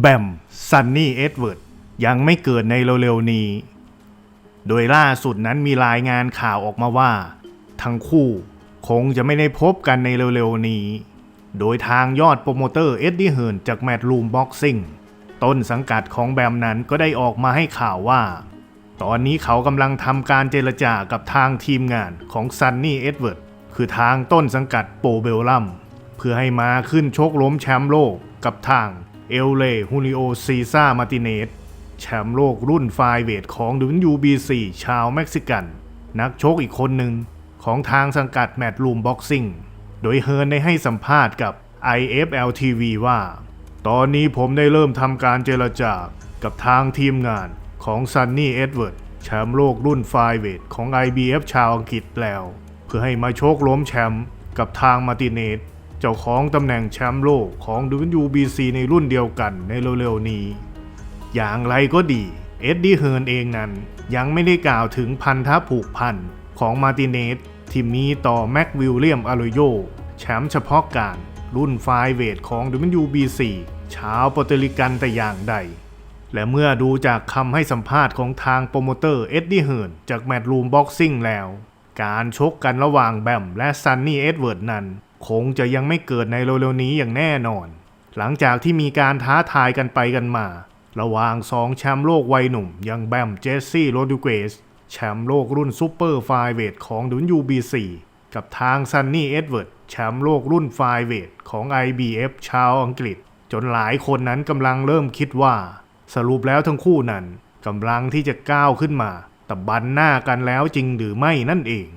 แบมซันนี่เอ็ดเวิร์ดยังไม่เกิดในเร็วๆนี้ โดยล่าสุดนั้นมีรายงานข่าวออกมาว่า ทั้งคู่คงจะไม่ได้พบกันในเร็วๆนี้ โดยทางยอดโปรโมเตอร์เอ็ดดี้เฮิร์นจากแมตลูมบ็อกซิ่งต้นสังกัดของแบมนั้นก็ได้ออกมาให้ข่าวว่า ตอนนี้เขากำลังทำการเจรจากับทางทีมงานของซันนี่เอ็ดเวิร์ดคือทางต้นสังกัดโปเบลลัมเพื่อให้มาขึ้นชกล้มแชมป์โลกกับทาง เอลเลฮูนิโอซีซ่ามาติเนสแชมป์โลกรุ่นไฟเวทของ WBC ชาวเม็กซิกัน นักชกอีกคนหนึ่งของทางสังกัดแมตลูมบ็อกซิ่ง โดยเฮิร์นได้ให้สัมภาษณ์กับ IFL TV ว่า ตอนนี้ผมได้เริ่มทำการเจรจากับทางทีมงานของซันนี่เอ็ดเวิร์ดแชมป์โลกรุ่นไฟเวทของ IBF ชาวอังกฤษแล้ว เพื่อให้มาโชคล้มแชมป์กับทางมาร์ติเนส เจ้าของตำแหน่งแชมป์โลกของ WBC ในรุ่นเดียวกันในเร็วๆนี้ อย่างไรก็ดีเอ็ดดี้เฮิร์นเองนั้น ยังไม่ได้กล่าวถึงพันธะผูกพันของมาติเนสที่มีต่อแม็กวิลเลียมอารโยแชมป์เฉพาะการรุ่นไฟเวทของ WBC ชาวโปรตุริกันแต่อย่างใด และเมื่อดูจากคำให้สัมภาษณ์ของทางโปรโมเตอร์เอ็ดดี้เฮิร์นจากแมตต์รูมบ็อกซิ่งแล้ว การชกกันระหว่างแบมและซันนี่เอ็ดเวิร์ดนั้น คงจะยังไม่เกิดในเร็วๆนี้อย่างแน่นอน หลังจากที่มีการท้าทายกันไปกันมา ระหว่างสองแชมป์โลกวัยหนุ่มอย่างแบมเจสซี่โรดิเกสแชมป์โลกรุ่นซูเปอร์ไฟเวทของ WBC กับทางซันนี่เอ็ดเวิร์ดแชมป์โลกรุ่นไฟเวทของ IBF ชาวอังกฤษ จนหลายคนนั้นกำลังเริ่มคิดว่า สรุปแล้วทั้งคู่นั้นกำลังที่จะก้าวขึ้นมา แตะบันหน้ากันแล้วจริงหรือไม่นั่นเอง